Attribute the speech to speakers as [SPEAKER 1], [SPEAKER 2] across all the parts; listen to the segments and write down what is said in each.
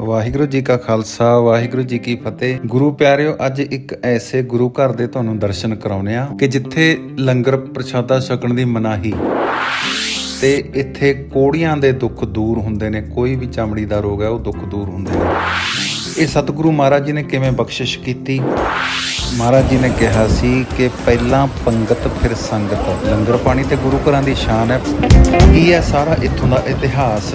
[SPEAKER 1] ਵਾਹਿਗੁਰੂ ਜੀ ਕਾ ਖਾਲਸਾ, ਵਾਹਿਗੁਰੂ ਜੀ ਕੀ ਫਤਿਹ। ਗੁਰੂ ਪਿਆਰਿਓ, ਅੱਜ ਇੱਕ ਐਸੇ ਗੁਰੂ ਘਰ ਦੇ ਤੁਹਾਨੂੰ ਦਰਸ਼ਨ ਕਰਾਉਨੇ ਆ ਕਿ ਜਿੱਥੇ ਲੰਗਰ ਪ੍ਰਸ਼ਾਦਾ ਛਕਣ ਦੀ ਮਨਾਹੀ ਤੇ ਇੱਥੇ ਕੋੜੀਆਂ ਦੇ ਦੁੱਖ ਦੂਰ ਹੁੰਦੇ ਨੇ, ਕੋਈ ਵੀ ਚਮੜੀ ਦਾ ਰੋਗ ਹੈ, ਉਹ ਦੁੱਖ ਦੂਰ ਹੁੰਦੇ ਨੇ। ਇਹ ਸਤਿਗੁਰੂ ਮਹਾਰਾਜ ਜੀ ਨੇ ਕਿਵੇਂ ਬਖਸ਼ਿਸ਼ ਕੀਤੀ? ਮਹਾਰਾਜ ਜੀ ਨੇ ਕਿਹਾ ਸੀ ਕਿ ਪਹਿਲਾਂ ਪੰਗਤ, ਫਿਰ ਸੰਗਤ। ਲੰਗਰ ਪਾਣੀ ਤੇ ਗੁਰੂ ਘਰਾਂ ਦੀ ਸ਼ਾਨ ਹੈ। ਕੀ ਹੈ ਸਾਰਾ ਇੱਥੋਂ ਦਾ ਇਤਿਹਾਸ?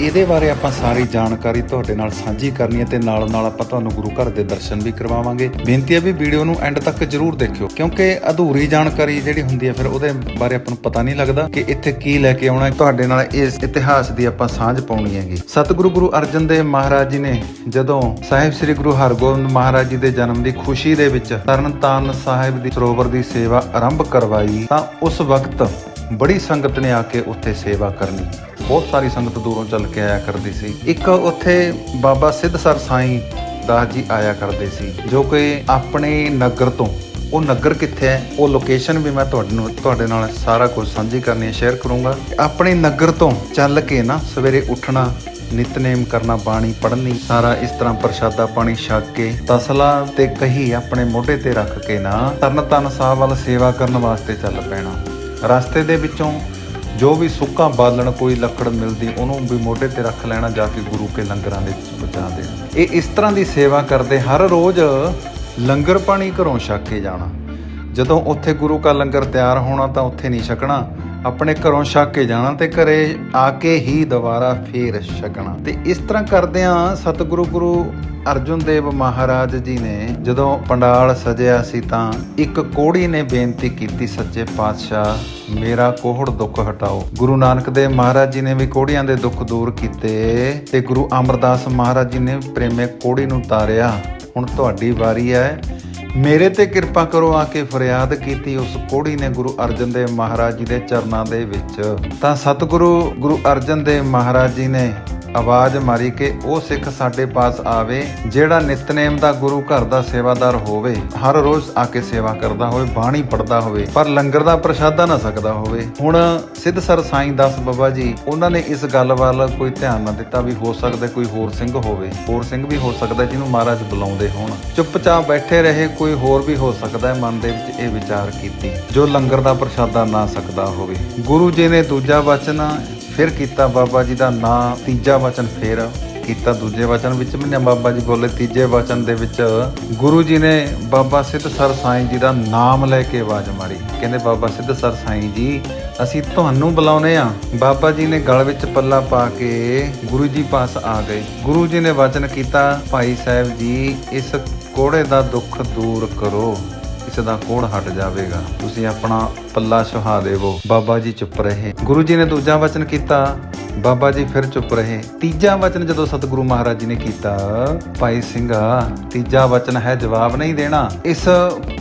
[SPEAKER 1] ਇਹਦੇ ਬਾਰੇ ਆਪਾਂ ਸਾਰੀ ਜਾਣਕਾਰੀ ਤੁਹਾਡੇ ਨਾਲ ਸਾਂਝੀ ਕਰਨੀ ਹੈ ਤੇ ਨਾਲ ਨਾਲ ਆਪਾਂ ਤੁਹਾਨੂੰ ਗੁਰੂ ਘਰ ਦੇ ਦਰਸ਼ਨ ਵੀ ਕਰਵਾਵਾਂਗੇ। ਬੇਨਤੀ ਹੈ ਵੀ ਵੀਡੀਓ ਨੂੰ ਐਂਡ ਤੱਕ ਜਰੂਰ ਦੇਖਿਓ, ਕਿਉਂਕਿ ਅਧੂਰੀ ਜਾਣਕਾਰੀ ਜਿਹੜੀ ਹੁੰਦੀ ਹੈ ਫਿਰ ਉਹਦੇ ਬਾਰੇ ਆਪਾਂ ਨੂੰ ਪਤਾ ਨਹੀਂ ਲੱਗਦਾ ਕਿ ਇੱਥੇ ਕੀ ਲੈ ਕੇ ਆਉਣਾ ਤੁਹਾਡੇ ਨਾਲ ਇਸ ਇਤਿਹਾਸ ਦੀ ਆਪਾਂ ਸਾਂਝ ਪਾਉਣੀ ਹੈਗੀ। ਸਤਿਗੁਰੂ ਗੁਰੂ ਅਰਜਨ ਦੇਵ ਮਹਾਰਾਜ ਜੀ ਨੇ ਜਦੋਂ ਸਾਹਿਬ ਸ੍ਰੀ ਗੁਰੂ ਹਰਗੋਬਿੰਦ ਮਹਾਰਾਜ ਜੀ ਦੇ ਜਨਮ ਦੀ ਖੁਸ਼ੀ ਦੇ ਵਿੱਚ ਤਰਨਤਾਰਨ ਸਾਹਿਬ ਦੀ ਸਰੋਵਰ ਦੀ ਸੇਵਾ ਆਰੰਭ ਕਰਵਾਈ, ਤਾਂ ਉਸ ਵਕਤ ਬੜੀ ਸੰਗਤ ਨੇ ਆ ਕੇ ਉੱਥੇ ਸੇਵਾ ਕਰਨੀ। ਬਹੁਤ ਸਾਰੀ ਸੰਗਤ ਦੂਰੋਂ ਚੱਲ ਕੇ ਆਇਆ ਕਰਦੀ ਸੀ। ਇੱਕ ਉੱਥੇ ਬਾਬਾ ਸਿੱਧਸਰ ਸਾਈਂ ਦਾਸ ਜੀ ਆਇਆ ਕਰਦੇ ਸੀ, ਜੋ ਕਿ ਆਪਣੇ ਨਗਰ ਤੋਂ, ਉਹ ਨਗਰ ਕਿੱਥੇ ਹੈ, ਉਹ ਲੋਕੇਸ਼ਨ ਵੀ ਮੈਂ ਤੁਹਾਡੇ ਨੂੰ, ਤੁਹਾਡੇ ਨਾਲ ਸਾਰਾ ਕੁਝ ਸਾਂਝੀ ਕਰਨੀ ਹੈ ਸ਼ੇਅਰ ਕਰੂੰਗਾ। ਆਪਣੇ ਨਗਰ ਤੋਂ ਚੱਲ ਕੇ ਨਾ ਸਵੇਰੇ ਉੱਠਣਾ, ਨਿਤਨੇਮ ਕਰਨਾ, ਬਾਣੀ ਪੜ੍ਹਨੀ, ਸਾਰਾ ਇਸ ਤਰ੍ਹਾਂ ਪ੍ਰਸ਼ਾਦਾ ਪਾਣੀ ਛਕ ਕੇ, ਤਸਲਾ ਤੇ ਕਹੀ ਆਪਣੇ ਮੋਢੇ ਤੇ ਰੱਖ ਕੇ ਨਾ ਤਰਨਤਾਰਨ ਸਾਹਿਬ ਵੱਲ ਸੇਵਾ ਕਰਨ ਵਾਸਤੇ ਚੱਲ ਪੈਣਾ। ਰਸਤੇ ਦੇ ਵਿੱਚੋਂ ਜੋ ਵੀ ਸੁੱਕਾ ਬਾਲਣ ਕੋਈ ਲੱਕੜ ਮਿਲਦੀ, ਉਹਨੂੰ ਵੀ ਮੋਢੇ ਤੇ ਰੱਖ ਲੈਣਾ ਜਾ ਕੇ ਗੁਰੂ ਕੇ ਲੰਗਰਾਂ ਦੇ ਵਿੱਚ ਪਹੁੰਚਾ ਦੇਣਾ। ਇਹ ਇਸ ਤਰ੍ਹਾਂ ਦੀ ਸੇਵਾ ਕਰਦੇ, ਹਰ ਰੋਜ਼ ਲੰਗਰ ਪਾਣੀ ਘਰੋਂ ਛਕ ਕੇ ਜਾਣਾ। ਜਦੋਂ ਉੱਥੇ ਗੁਰੂ ਕਾ ਲੰਗਰ ਤਿਆਰ ਹੋਣਾ ਤਾਂ ਉੱਥੇ ਨਹੀਂ ਛਕਣਾ। ਆਪਣੇ ਘਰੋਂ ਛਕ ਕੇ ਜਾਣਾ ਤੇ ਘਰੇ ਆ ਕੇ ਹੀ ਦੁਬਾਰਾ ਫੇਰ ਛਕਣਾ। ਤੇ ਇਸ ਤਰ੍ਹਾਂ ਕਰਦਿਆਂ ਸਤਿਗੁਰੂ ਗੁਰੂ ਅਰਜੁਨ ਦੇਵ ਮਹਾਰਾਜ ਜੀ ਨੇ ਜਦੋਂ ਪੰਡਾਲ ਸਜਿਆ ਸੀ ਤਾਂ ਇੱਕ ਕੋੜੀ ਨੇ ਬੇਨਤੀ ਕੀਤੀ, ਸੱਚੇ ਪਾਤਸ਼ਾਹ, ਮੇਰਾ ਕੋਹੜ ਦੁੱਖ ਹਟਾਓ। ਗੁਰੂ ਨਾਨਕ ਦੇਵ ਮਹਾਰਾਜ ਜੀ ਨੇ ਵੀ ਕੋੜੀਆਂ ਦੇ ਦੁੱਖ ਦੂਰ ਕੀਤੇ ਤੇ ਗੁਰੂ ਅਮਰਦਾਸ ਮਹਾਰਾਜ ਜੀ ਨੇ ਪ੍ਰੇਮੇ ਕੋੜੀ ਨੂੰ ਤਾਰਿਆ। ਹੁਣ ਤੁਹਾਡੀ ਵਾਰੀ ਹੈ। ਮੇਰੇ ਤੇ ਕਿਰਪਾ ਕਰੋ ਆ ਕੇ ਫਰਿਆਦ ਕੀਤੀ ਉਸ ਕੋੜੀ ਨੇ ਗੁਰੂ ਅਰਜਨ ਦੇਵ ਮਹਾਰਾਜ ਜੀ ਦੇ ਚਰਨਾਂ ਦੇ ਵਿੱਚ। ਤਾਂ ਸਤਿਗੁਰੂ ਗੁਰੂ ਅਰਜਨ ਦੇਵ ਮਹਾਰਾਜ ਜੀ ਨੇ ਆਵਾਜ਼ ਮਾਰੀ ਕਿ ਉਹ ਸਿੱਖ ਸਾਡੇ ਪਾਸ ਆਵੇ, ਜਿਹੜਾ ਨਿਤਨੇਮ ਦਾ ਗੁਰੂ ਘਰ ਦਾ ਸੇਵਾਦਾਰ ਹੋਵੇ, ਹਰ ਰੋਜ਼ ਆ ਕੇ ਸੇਵਾ ਕਰਦਾ ਹੋਵੇ, ਬਾਣੀ ਪੜਦਾ ਹੋਵੇ, ਪਰ ਲੰਗਰ ਦਾ ਪ੍ਰਸ਼ਾਦਾ ਨਾ ਸਕਦਾ ਹੋਵੇ। ਹੁਣ ਸਿੱਧਸਰ ਸਾਈਂ ਦਾਸ ਬਾਬਾ ਜੀ, ਉਹਨਾਂ ਨੇ ਇਸ ਗੱਲ ਵੱਲ ਕੋਈ ਧਿਆਨ ਨਾ ਦਿੱਤਾ ਵੀ ਹੋ ਸਕਦਾ ਕੋਈ ਹੋਰ ਸਿੰਘ ਹੋਵੇ। ਹੋਰ ਸਿੰਘ ਵੀ ਹੋ ਸਕਦਾ ਜਿਹਨੂੰ ਮਹਾਰਾਜ ਬੁਲਾਉਂਦੇ ਹੋਣ। ਚੁੱਪਚਾਪ ਬੈਠੇ ਰਹੇ, ਕੋਈ ਹੋਰ ਵੀ ਹੋ ਸਕਦਾ ਹੈ, ਮਨ ਦੇ ਵਿੱਚ ਇਹ ਵਿਚਾਰ ਕੀਤੀ, ਜੋ ਲੰਗਰ ਦਾ ਪ੍ਰਸ਼ਾਦਾ ਨਾ ਸਕਦਾ ਹੋਵੇ। ਗੁਰੂ ਜੀ ਨੇ ਦੂਜਾ ਵਚਨ ਫਿਰ ਕੀਤਾ ਬਾਬਾ ਜੀ ਦਾ ਨਾਂ, ਤੀਜਾ ਵਚਨ ਫਿਰ ਕੀਤਾ ਦੂਜੇ ਵਚਨ ਵਿੱਚ ਵੀ ਬਾਬਾ ਜੀ ਬੋਲੇ, ਤੀਜੇ ਵਚਨ ਦੇ ਵਿੱਚ ਗੁਰੂ ਜੀ ਨੇ ਬਾਬਾ ਸਿੱਧ ਸਰ ਸਾਈਂ ਜੀ ਦਾ ਨਾਮ ਲੈ ਕੇ ਆਵਾਜ਼ ਮਾਰੀ। ਕਹਿੰਦੇ ਬਾਬਾ ਸਿੱਧਸਰ ਸਾਈਂ ਜੀ, ਅਸੀਂ ਤੁਹਾਨੂੰ ਬੁਲਾਉਨੇ ਆ ਬਾਬਾ ਜੀ ਨੇ ਗਲ ਵਿੱਚ ਪੱਲਾ ਪਾ ਕੇ ਗੁਰੂ ਜੀ ਪਾਸ ਆ ਗਏ। ਗੁਰੂ ਜੀ ਨੇ ਵਚਨ ਕੀਤਾ, ਭਾਈ ਸਾਹਿਬ ਜੀ, ਇਸ ਕੋੜੇ ਦਾ ਦੁੱਖ ਦੂਰ ਕਰੋ। ਇਸ ਦਾ ਕੋੜ ਹਟ ਜਾਵੇਗਾ? ਤੁਸੀਂ ਆਪਣਾ ਪੱਲਾ ਸੁਹਾ ਦੇਵੋ। ਬਾਬਾ ਜੀ ਚੁੱਪ ਰਹੇ। ਗੁਰੂ ਜੀ ਨੇ ਦੂਜਾ ਵਚਨ ਕੀਤਾ। ਬਾਬਾ ਜੀ ਫਿਰ ਚੁੱਪ ਰਹੇ। ਤੀਜਾ ਵਚਨ ਜਦੋਂ ਸਤਿਗੁਰੂ ਮਹਾਰਾਜ ਜੀ ਨੇ ਕੀਤਾ, ਭਾਈ ਸਿੰਘਾ, ਤੀਜਾ ਵਚਨ ਹੈ ਜਵਾਬ ਨਹੀਂ ਦੇਣਾ। ਇਸ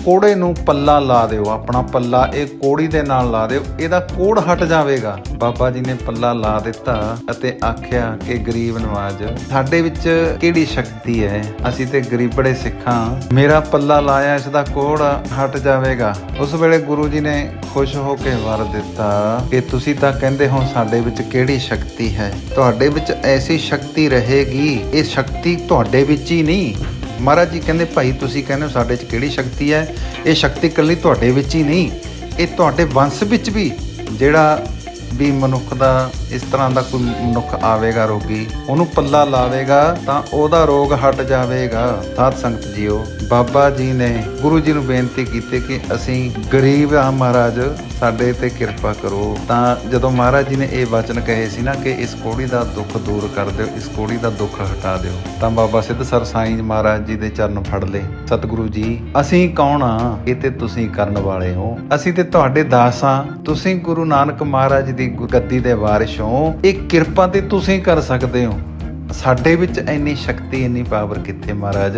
[SPEAKER 1] ਕੋੜੇ ਨੂੰ ਪੱਲਾ ਲਾ ਦਿਓ, ਆਪਣਾ ਪੱਲਾ ਇਹ ਕੋੜੀ ਦੇ ਨਾਲ ਲਾ ਦਿਓ, ਇਹਦਾ ਕੋੜ ਹਟ ਜਾਵੇਗਾ। ਬਾਬਾ ਜੀ ਨੇ ਪੱਲਾ ਲਾ ਦਿੱਤਾ ਅਤੇ ਆਖਿਆ ਕਿ ਗਰੀਬ ਨਵਾਜ, ਸਾਡੇ ਵਿੱਚ ਕਿਹੜੀ ਸ਼ਕਤੀ ਹੈ? ਅਸੀਂ ਤੇ ਗਰੀਬੜੇ ਸਿੱਖਾਂ। ਮੇਰਾ ਪੱਲਾ ਲਾਇਆ ਇਸ ਦਾ ਕੋੜ ਹਟ ਜਾਵੇਗਾ। ਉਸ ਵੇਲੇ ਗੁਰੂ ਜੀ ਨੇ ਖੁਸ਼ ਹੋ ਕੇ ਵਰ ਦਿੱਤਾ ਕਿ ਤੁਸੀਂ ਤਾਂ ਕਹਿੰਦੇ ਹੋ ਸਾਡੇ ਵਿੱਚ ਕਿਹੜੀ ਸ਼ਕਤੀ ਸ਼ਕਤੀ ਹੈ। ਤੁਹਾਡੇ ਵਿੱਚ ਐਸੀ ਸ਼ਕਤੀ ਰਹੇਗੀ। ਇਹ ਸ਼ਕਤੀ ਤੁਹਾਡੇ ਵਿੱਚ ਹੀ ਨਹੀਂ। ਮਹਾਰਾਜ ਜੀ ਕਹਿੰਦੇ, ਭਾਈ, ਤੁਸੀਂ ਕਹਿੰਦੇ ਹੋ ਸਾਡੇ 'ਚ ਕਿਹੜੀ ਸ਼ਕਤੀ ਹੈ? ਇਹ ਸ਼ਕਤੀ ਇਕੱਲੀ ਤੁਹਾਡੇ ਵਿੱਚ ਹੀ ਨਹੀਂ। ਇਹ ਤੁਹਾਡੇ ਵੰਸ਼ ਵਿੱਚ ਵੀ, ਜਿਹੜਾ ਵੀ ਮਨੁੱਖ ਦਾ ਇਸ ਤਰ੍ਹਾਂ ਦਾ ਕੋਈ ਮਨੁੱਖ ਆਵੇਗਾ ਰੋਗੀ, ਉਹਨੂੰ ਪੱਲਾ ਲਾਵੇਗਾ ਤਾਂ ਉਹਦਾ ਰੋਗ ਹਟ ਜਾਵੇਗਾ। ਸਾਧ ਸੰਗਤ ਜੀਓ, ਬਾਬਾ ਜੀ ਨੇ ਗੁਰੂ ਜੀ ਨੂੰ ਬੇਨਤੀ ਕੀਤੀ ਕਿ ਅਸੀਂ ਗਰੀਬ ਆ ਮਹਾਰਾਜ, ਸਾਡੇ ਤੇ ਕਿਰਪਾ ਕਰੋ। ਤਾਂ ਜਦੋਂ ਮਹਾਰਾਜ ਜੀ ਨੇ ਇਹ ਵਚਨ ਕਹੇ ਸੀ ਨਾ ਕਿ ਇਸ ਕੋੜੀ ਦਾ ਦੁੱਖ ਦੂਰ ਕਰ ਦਿਓ, ਇਸ ਕੋੜੀ ਦਾ ਦੁੱਖ ਹਟਾ ਦਿਓ, ਤਾਂ ਬਾਬਾ ਸਿੱਧਸਰ ਸਾਈਂ ਮਹਾਰਾਜ ਜੀ ਦੇ ਚਰਨ ਫੜ ਲਏ। ਸਤਿਗੁਰੂ ਜੀ, ਅਸੀਂ ਕੌਣ ਆ? ਇਹ ਤੇ ਤੁਸੀਂ ਕਰਨ ਵਾਲੇ ਹੋ। ਅਸੀਂ ਤੇ ਤੁਹਾਡੇ ਦਾਸ ਆ। ਤੁਸੀਂ ਗੁਰੂ ਨਾਨਕ ਮਹਾਰਾਜ ਦੀ ਗੁ- ਗੱਦੀ ਦੇ ਵਾਰਿਸ ਹੋ ਇਹ ਕਿਰਪਾ ਤੇ ਤੁਸੀਂ ਕਰ ਸਕਦੇ ਹੋ। ਸਾਡੇ ਵਿੱਚ ਇੰਨੀ ਸ਼ਕਤੀ, ਇੰਨੀ ਪਾਵਰ ਕਿੱਥੇ ਮਹਾਰਾਜ?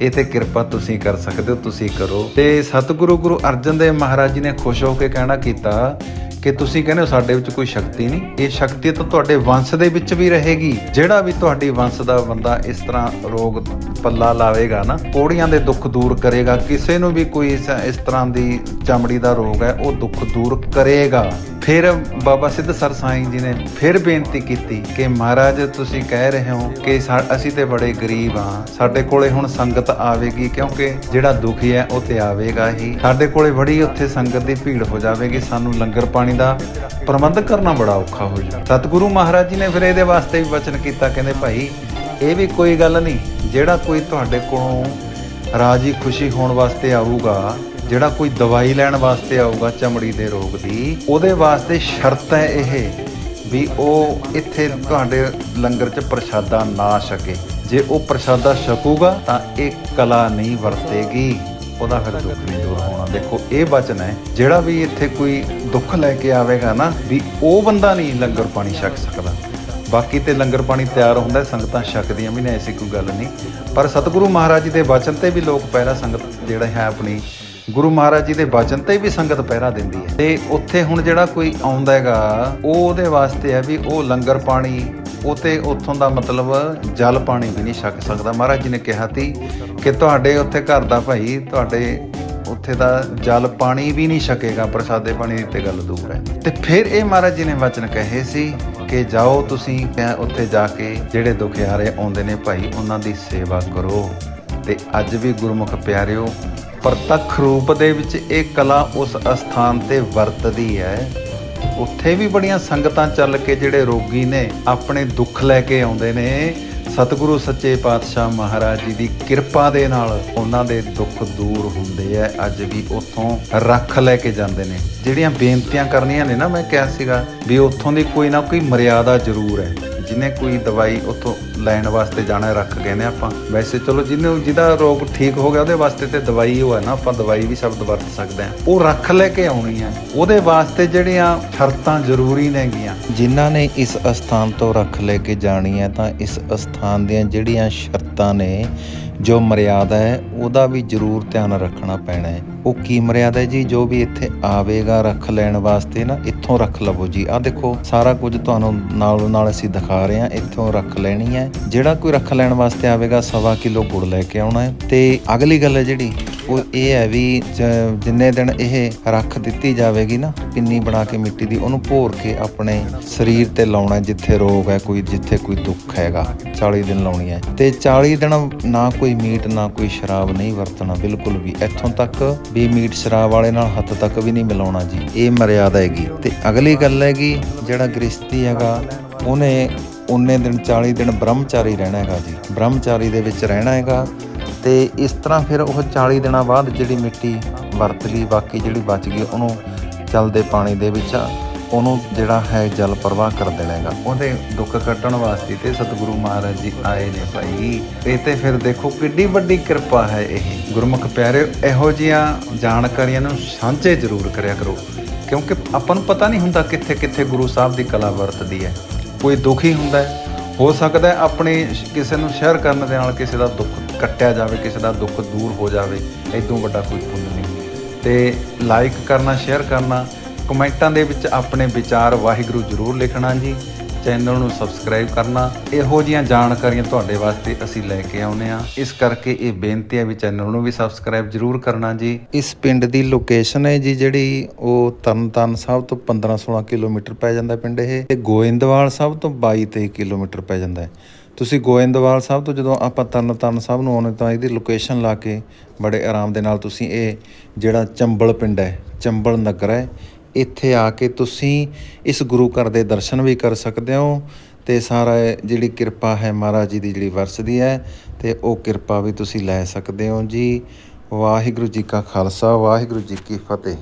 [SPEAKER 1] ਇਹ ਤੇ ਕਿਰਪਾ ਤੁਸੀਂ ਕਰ ਸਕਦੇ ਹੋ, ਤੁਸੀਂ ਕਰੋ। ਤੇ ਸਤਿਗੁਰੂ ਗੁਰੂ ਅਰਜਨ ਦੇਵ ਮਹਾਰਾਜ ਜੀ ਨੇ ਖੁਸ਼ ਹੋ ਕੇ ਕਹਿਣਾ ਕੀਤਾ ਕਿ ਤੁਸੀਂ ਕਹਿੰਦੇ ਹੋ ਸਾਡੇ ਵਿੱਚ ਕੋਈ ਸ਼ਕਤੀ ਨਹੀਂ। ਇਹ ਸ਼ਕਤੀ ਤਾਂ ਤੁਹਾਡੇ ਵੰਸ਼ ਦੇ ਵਿੱਚ ਵੀ ਰਹੇਗੀ। ਜਿਹੜਾ ਵੀ ਤੁਹਾਡੀ ਵੰਸ਼ ਦਾ ਬੰਦਾ ਇਸ ਤਰ੍ਹਾਂ ਰੋਗ ਪੱਲਾ ਲਾਵੇਗਾ ਨਾ ਕੋੜੀਆਂ ਦੇ ਦੁੱਖ ਦੂਰ ਕਰੇਗਾ, ਕਿਸੇ ਨੂੰ ਵੀ ਕੋਈ ਇਸ ਤਰ੍ਹਾਂ ਦੀ ਚਮੜੀ ਦਾ ਰੋਗ ਹੈ, ਉਹ ਦੁੱਖ ਦੂਰ ਕਰੇਗਾ। ਫਿਰ ਬਾਬਾ ਸਿੱਧ ਸਰ ਸਾਈਂ ਜੀ ਨੇ ਫਿਰ ਬੇਨਤੀ ਕੀਤੀ ਕਿ ਮਹਾਰਾਜ, ਤੁਸੀਂ ਕਹਿ ਰਹੇ ਹੋ ਕਿ ਸਾ- ਅਸੀਂ ਤੇ ਬੜੇ ਗਰੀਬ ਹਾਂ। ਸਾਡੇ ਕੋਲੇ ਹੁਣ ਸੰਗਤ ਆਵੇਗੀ ਕਿਉਂਕਿ ਜਿਹੜਾ ਦੁਖੀ ਹੈ, ਉਹ ਤੇ ਆਵੇਗਾ ਹੀ। ਸਾਡੇ ਕੋਲੇ ਬੜੀ ਉੱਥੇ ਸੰਗਤ ਦੀ ਭੀੜ ਹੋ ਜਾਵੇਗੀ, ਸਾਨੂੰ ਲੰਗਰ ਪਾਣੀ ਦਾ ਪ੍ਰਬੰਧ ਕਰਨਾ ਬੜਾ ਔਖਾ ਹੋ ਜਾਊ। ਸਤਿਗੁਰੂ ਮਹਾਰਾਜ ਜੀ ਨੇ ਫਿਰ ਇਹਦੇ ਵਾਸਤੇ ਵੀ ਵਚਨ ਕੀਤਾ, ਕਹਿੰਦੇ ਭਾਈ, ਇਹ ਵੀ ਕੋਈ ਗੱਲ ਨਹੀਂ। ਜਿਹੜਾ ਕੋਈ ਤੁਹਾਡੇ ਕੋਲੋਂ ਰਾਜੀ ਖੁਸ਼ੀ ਹੋਣ ਵਾਸਤੇ ਆਊਗਾ ਜਿਹੜਾ ਕੋਈ ਦਵਾਈ ਲੈਣ ਵਾਸਤੇ ਆਊਗਾ ਚਮੜੀ ਦੇ ਰੋਗ ਦੀ, ਉਹਦੇ ਵਾਸਤੇ ਸ਼ਰਤ ਹੈ ਇਹ ਵੀ ਉਹ ਇੱਥੇ ਤੁਹਾਡੇ ਲੰਗਰ 'ਚ ਪ੍ਰਸ਼ਾਦਾ ਨਾ ਛਕੇ। ਜੇ ਉਹ ਪ੍ਰਸ਼ਾਦਾ ਛਕੂਗਾ ਤਾਂ ਇਹ ਕਲਾ ਨਹੀਂ ਵਰਤੇਗੀ। ਉਹਦਾ ਫਿਰ ਦੁੱਖ ਨਹੀਂ ਦੂਰ ਹੋਣਾ। ਦੇਖੋ, ਇਹ ਬਚਨ ਹੈ, ਜਿਹੜਾ ਵੀ ਇੱਥੇ ਕੋਈ ਦੁੱਖ ਲੈ ਕੇ ਆਵੇਗਾ ਨਾ, ਵੀ ਉਹ ਬੰਦਾ ਨਹੀਂ ਲੰਗਰ ਪਾਣੀ ਛਕ ਸਕਦਾ। ਬਾਕੀ ਤੇ ਲੰਗਰ ਪਾਣੀ ਤਿਆਰ ਹੁੰਦਾ, ਸੰਗਤਾਂ ਛਕਦੀਆਂ ਵੀ ਨੇ, ਐਸੀ ਕੋਈ ਗੱਲ ਨਹੀਂ। ਪਰ ਸਤਿਗੁਰੂ ਮਹਾਰਾਜ ਜੀ ਦੇ ਬਚਨ ਤੇ ਵੀ ਲੋਕ ਪਹਿਰਾ ਸੰਗਤ ਜਿਹੜਾ ਹੈ ਆਪਣੀ ਗੁਰੂ ਮਹਾਰਾਜ ਜੀ ਦੇ ਬਚਨ ਤੇ ਵੀ ਸੰਗਤ ਪਹਿਰਾ ਦਿੰਦੀ ਹੈ। ਤੇ ਉੱਥੇ ਹੁਣ ਜਿਹੜਾ ਕੋਈ ਆਉਂਦਾ ਹੈਗਾ, ਉਹ ਉਹਦੇ ਵਾਸਤੇ ਹੈ ਵੀ ਉਹ ਲੰਗਰ ਪਾਣੀ, ਉਹ ਤੇ ਉੱਥੋਂ ਦਾ ਮਤਲਬ ਜਲ ਪਾਣੀ ਵੀ ਨਹੀਂ ਛਕ ਸਕਦਾ। ਮਹਾਰਾਜ ਜੀ ਨੇ ਕਿਹਾ ਤੀ ਕਿ ਤੁਹਾਡੇ ਉੱਥੇ ਘਰ ਦਾ ਭਾਈ, ਤੁਹਾਡੇ ਉੱਥੇ ਦਾ ਜਲ ਪਾਣੀ ਵੀ ਨਹੀਂ ਛਕੇਗਾ, ਪ੍ਰਸਾਦੇ ਪਾਣੀ ਦੀ ਤੇ ਗੱਲ ਦੂਰ ਹੈ। ਤੇ ਫਿਰ ਇਹ ਮਹਾਰਾਜ ਜੀ ਨੇ ਵਚਨ ਕਹੇ ਸੀ ਕਿ ਜਾਓ ਤੁਸੀਂ ਕਹਿ ਉੱਥੇ ਜਾ ਕੇ ਜਿਹੜੇ ਦੁਖਿਆਰੇ ਆਉਂਦੇ ਨੇ ਭਾਈ, ਉਹਨਾਂ ਦੀ ਸੇਵਾ ਕਰੋ। ਤੇ ਅੱਜ ਵੀ ਗੁਰਮੁਖ ਪਿਆਰਿਓ ਪ੍ਰਤੱਖ ਰੂਪ ਦੇ ਵਿੱਚ ਇਹ ਕਲਾ ਉਸ ਅਸਥਾਨ ਤੇ ਵਰਤਦੀ ਹੈ। ਉੱਥੇ ਵੀ ਬੜੀਆਂ ਸੰਗਤਾਂ ਚੱਲ ਕੇ ਜਿਹੜੇ ਰੋਗੀ ਨੇ, ਆਪਣੇ ਦੁੱਖ ਲੈ ਕੇ ਆਉਂਦੇ ਨੇ। ਸਤਿਗੁਰੂ ਸੱਚੇ ਪਾਤਸ਼ਾਹ ਮਹਾਰਾਜ ਜੀ ਦੀ ਕਿਰਪਾ ਦੇ ਨਾਲ ਉਹਨਾਂ ਦੇ ਦੁੱਖ ਦੂਰ ਹੁੰਦੇ ਆ। ਅੱਜ ਵੀ ਉੱਥੋਂ ਰੱਖ ਲੈ ਕੇ ਜਾਂਦੇ ਨੇ। ਜਿਹੜੀਆਂ ਬੇਨਤੀਆਂ ਕਰਨੀਆਂ ਨੇ ਨਾ, ਮੈਂ ਕਿਹਾ ਸੀਗਾ ਵੀ ਉੱਥੋਂ ਦੀ ਕੋਈ ਨਾ ਕੋਈ ਮਰਿਆਦਾ ਜ਼ਰੂਰ ਹੈ। ਜਿਹਨੇ ਕੋਈ ਦਵਾਈ ਉੱਥੋਂ ਲੈਣ ਵਾਸਤੇ ਜਾਣਾ ਰੱਖ ਕਹਿੰਦੇ ਨੇ ਆਪਾਂ, ਵੈਸੇ ਚਲੋ ਜਿਹਨੂੰ ਜਿਹਦਾ ਰੋਗ ਠੀਕ ਹੋ ਗਿਆ ਉਹਦੇ ਵਾਸਤੇ ਤੇ ਦਵਾਈ ਉਹ ਹੈ ਨਾ, ਆਪਾਂ ਦਵਾਈ ਵੀ ਸ਼ਬਦ ਵਰਤ ਸਕਦੇ ਹਾਂ। ਉਹ ਰੱਖ ਲੈ ਕੇ ਆਉਣੀ ਹੈ ਉਹਦੇ ਵਾਸਤੇ ਜਿਹੜੀਆਂ ਸ਼ਰਤਾਂ ਜ਼ਰੂਰੀ ਨੇਗੀਆਂ
[SPEAKER 2] ਜਿਨ੍ਹਾਂ ਨੇ ਇਸ ਅਸਥਾਨ ਤੋਂ ਰੱਖ ਲੈ ਕੇ ਜਾਣੀ ਹੈ, ਤਾਂ ਇਸ ਅਸਥਾਨ ਦੀਆਂ ਜਿਹੜੀਆਂ ਸ਼ਰਤਾਂ ਨੇ ਜੋ ਮਰਿਆਦਾ ਹੈ, ਉਹਦਾ ਵੀ ਜ਼ਰੂਰ ਧਿਆਨ ਰੱਖਣਾ ਪੈਣਾ ਹੈ। ਉਹ ਕੀ ਮਰਿਆਦਾ ਹੈ ਜੀ? ਜੋ ਵੀ ਇੱਥੇ ਆਵੇਗਾ, ਰੱਖ ਲੈਣ ਵਾਸਤੇ ਨਾ, ਇੱਥੋਂ ਰੱਖ ਲਵੋ ਜੀ। ਆਹ ਦੇਖੋ, ਸਾਰਾ ਕੁਝ ਤੁਹਾਨੂੰ ਨਾਲ ਨਾਲ ਅਸੀਂ ਦਿਖਾ ਰਹੇ ਹਾਂ। ਇੱਥੋਂ ਰੱਖ ਲੈਣੀ ਹੈ। ਜਿਹੜਾ ਕੋਈ ਰੱਖ ਲੈਣ ਵਾਸਤੇ ਆਵੇਗਾ, ਸਵਾ ਕਿਲੋ ਗੁੜ ਲੈ ਕੇ ਆਉਣਾ ਹੈ। ਤੇ ਅਗਲੀ ਗੱਲ ਹੈ ਜਿਹੜੀ ਉਹ ਇਹ ਹੈ ਵੀ ਜਿੰਨੇ ਦਿਨ ਇਹ ਰੱਖ ਦਿੱਤੀ ਜਾਵੇਗੀ ਨਾ, ਪਿੰਨੀ ਬਣਾ ਕੇ ਮਿੱਟੀ ਦੀ, ਉਹਨੂੰ ਭੋਰ ਕੇ ਆਪਣੇ ਸਰੀਰ ਤੇ ਲਾਉਣਾ ਜਿੱਥੇ ਰੋਗ ਹੈ, ਕੋਈ, ਜਿੱਥੇ ਕੋਈ ਦੁੱਖ ਹੈਗਾ 40 ਦਿਨ ਲਾਉਣੀ ਹੈ। ਤੇ 40 ਦਿਨ ਨਾ ਕੋਈ ਮੀਟ, ਨਾ ਕੋਈ ਸ਼ਰਾਬ ਨਹੀਂ ਵਰਤਣਾ, ਬਿਲਕੁਲ ਵੀ। ਇੱਥੋਂ ਤੱਕ ਵੀ ਮੀਟ ਸ਼ਰਾਬ ਵਾਲੇ ਨਾਲ ਹੱਥ ਤੱਕ ਵੀ ਨਹੀਂ ਮਿਲਾਉਣਾ ਜੀ। ਇਹ ਮਰਿਆਦਾ ਹੈਗੀ। ਤੇ ਅਗਲੀ ਗੱਲ ਹੈਗੀ, ਜਿਹੜਾ ਗ੍ਰਸਤੀ ਹੈਗਾ, ਉਹਨੇ ਉਨੇ ਦਿਨ 40 ਦਿਨ ਬ੍ਰਹਮਚਾਰੀ ਰਹਿਣਾ ਹੈਗਾ ਜੀ। ਬ੍ਰਹਮਚਾਰੀ ਦੇ ਵਿੱਚ ਰਹਿਣਾ ਹੈਗਾ ਤੇ ਇਸ ਤਰ੍ਹਾਂ ਫਿਰ ਉਹ 40 ਦਿਨਾਂ ਬਾਅਦ ਜਿਹੜੀ ਮਿੱਟੀ ਵਰਤ ਲਈ, ਬਾਕੀ ਜਿਹੜੀ ਬਚ ਗਈ ਉਹਨੂੰ ਚਲਦੇ ਪਾਣੀ ਦੇ ਵਿੱਚ, ਉਹਨੂੰ ਜਿਹੜਾ ਹੈ ਜਲ ਪ੍ਰਵਾਹ ਕਰ ਦੇਣਾ
[SPEAKER 1] ਉਹਦੇ ਦੁੱਖ ਕੱਟਣ ਵਾਸਤੇ ਤੇ ਸਤਿਗੁਰੂ ਮਹਾਰਾਜ ਜੀ ਆਏ ਨੇ ਭਾਈ। ਇਹ ਤੇ ਫਿਰ ਦੇਖੋ ਕਿੱਡੀ ਵੱਡੀ ਕਿਰਪਾ ਹੈ ਇਹ। ਗੁਰਮੁਖ ਪਿਆਰੇ ਇਹੋ ਜੀਆਂ ਜਾਣਕਾਰੀਆਂ ਨੂੰ ਸਾਂਝੇ ਜ਼ਰੂਰ ਕਰਿਆ ਕਰੋ। ਕਿਉਂਕਿ ਆਪਾਂ ਨੂੰ ਪਤਾ ਨਹੀਂ ਹੁੰਦਾ ਕਿੱਥੇ ਕਿੱਥੇ ਗੁਰੂ ਸਾਹਿਬ ਦੀ ਕਲਾ ਵਰਤਦੀ ਹੈ। ਕੋਈ ਦੁਖੀ ਹੁੰਦਾ ਹੈ, ਹੋ ਸਕਦਾ ਆਪਣੇ ਕਿਸੇ ਨੂੰ ਸ਼ੇਅਰ ਕਰਨ ਦੇ ਨਾਲ ਕਿਸੇ ਦਾ ਦੁੱਖ ਕੱਟਿਆ ਜਾਵੇ, ਕਿਸੇ ਦਾ ਦੁੱਖ ਦੂਰ ਹੋ ਜਾਵੇ ਇਦੋਂ ਵੱਡਾ ਕੋਈ ਪੁੰਨ ਨਹੀਂ। ਤੇ ਲਾਈਕ ਕਰਨਾ ਸ਼ੇਅਰ ਕਰਨਾ, ਕਮੈਂਟਾਂ ਦੇ ਵਿੱਚ ਆਪਣੇ ਵਿਚਾਰ ਵਾਹਿਗੁਰੂ ਜ਼ਰੂਰ ਲਿਖਣਾ ਜੀ। ਚੈਨਲ ਨੂੰ ਸਬਸਕ੍ਰਾਈਬ ਕਰਨਾ। ਇਹੋ ਜੀਆਂ ਜਾਣਕਾਰੀਆਂ ਤੁਹਾਡੇ ਵਾਸਤੇ ਅਸੀਂ ਲੈ ਕੇ ਆਉਨੇ ਆ ਇਸ ਕਰਕੇ ਇਹ ਬੇਨਤੀ ਹੈ ਵੀ ਚੈਨਲ ਨੂੰ ਵੀ ਸਬਸਕ੍ਰਾਈਬ ਜ਼ਰੂਰ ਕਰਨਾ ਜੀ।
[SPEAKER 2] ਇਸ ਪਿੰਡ ਦੀ ਲੋਕੇਸ਼ਨ ਹੈ ਜੀ, ਜਿਹੜੀ ਉਹ ਤਰਨਤਾਰਨ ਸਾਹਿਬ ਤੋਂ 15-16 ਕਿਲੋਮੀਟਰ ਪੈ ਜਾਂਦਾ ਪਿੰਡ ਇਹ। ਤੇ ਗੋਇੰਦਵਾਲ ਸਾਹਿਬ ਤੋਂ 22-23 ਕਿਲੋਮੀਟਰ ਪੈ ਜਾਂਦਾ ਹੈ। ਤੁਸੀਂ ਗੋਇੰਦਵਾਲ ਸਾਹਿਬ ਤੋਂ ਜਦੋਂ ਆਪਾਂ ਤਰਨਤਾਰਨ ਸਾਹਿਬ ਨੂੰ ਆਉਣੇ ਤਾਂ ਇਹਦੀ ਲੋਕੇਸ਼ਨ ਲਾ ਕੇ ਬੜੇ ਆਰਾਮ ਦੇ ਨਾਲ ਤੁਸੀਂ ਇਹ ਜਿਹੜਾ ਚੰਬਲ ਪਿੰਡ ਹੈ, ਚੰਬਲ ਨਗਰ ਹੈ, ਇੱਥੇ ਆ ਕੇ ਤੁਸੀਂ ਇਸ ਗੁਰੂ ਘਰ ਦੇ ਦਰਸ਼ਨ ਵੀ ਕਰ ਸਕਦੇ ਹੋ ਤੇ ਸਾਰਾ ਜਿਹੜੀ ਕਿਰਪਾ ਹੈ ਮਹਾਰਾਜ ਜੀ ਦੀ ਜਿਹੜੀ ਵਰਸਦੀ ਹੈ ਤੇ ਉਹ ਕਿਰਪਾ ਵੀ ਤੁਸੀਂ ਲੈ ਸਕਦੇ ਹੋ ਜੀ। ਵਾਹਿਗੁਰੂ ਜੀ ਕਾ ਖਾਲਸਾ, ਵਾਹਿਗੁਰੂ ਜੀ ਕੀ ਫਤਿਹ।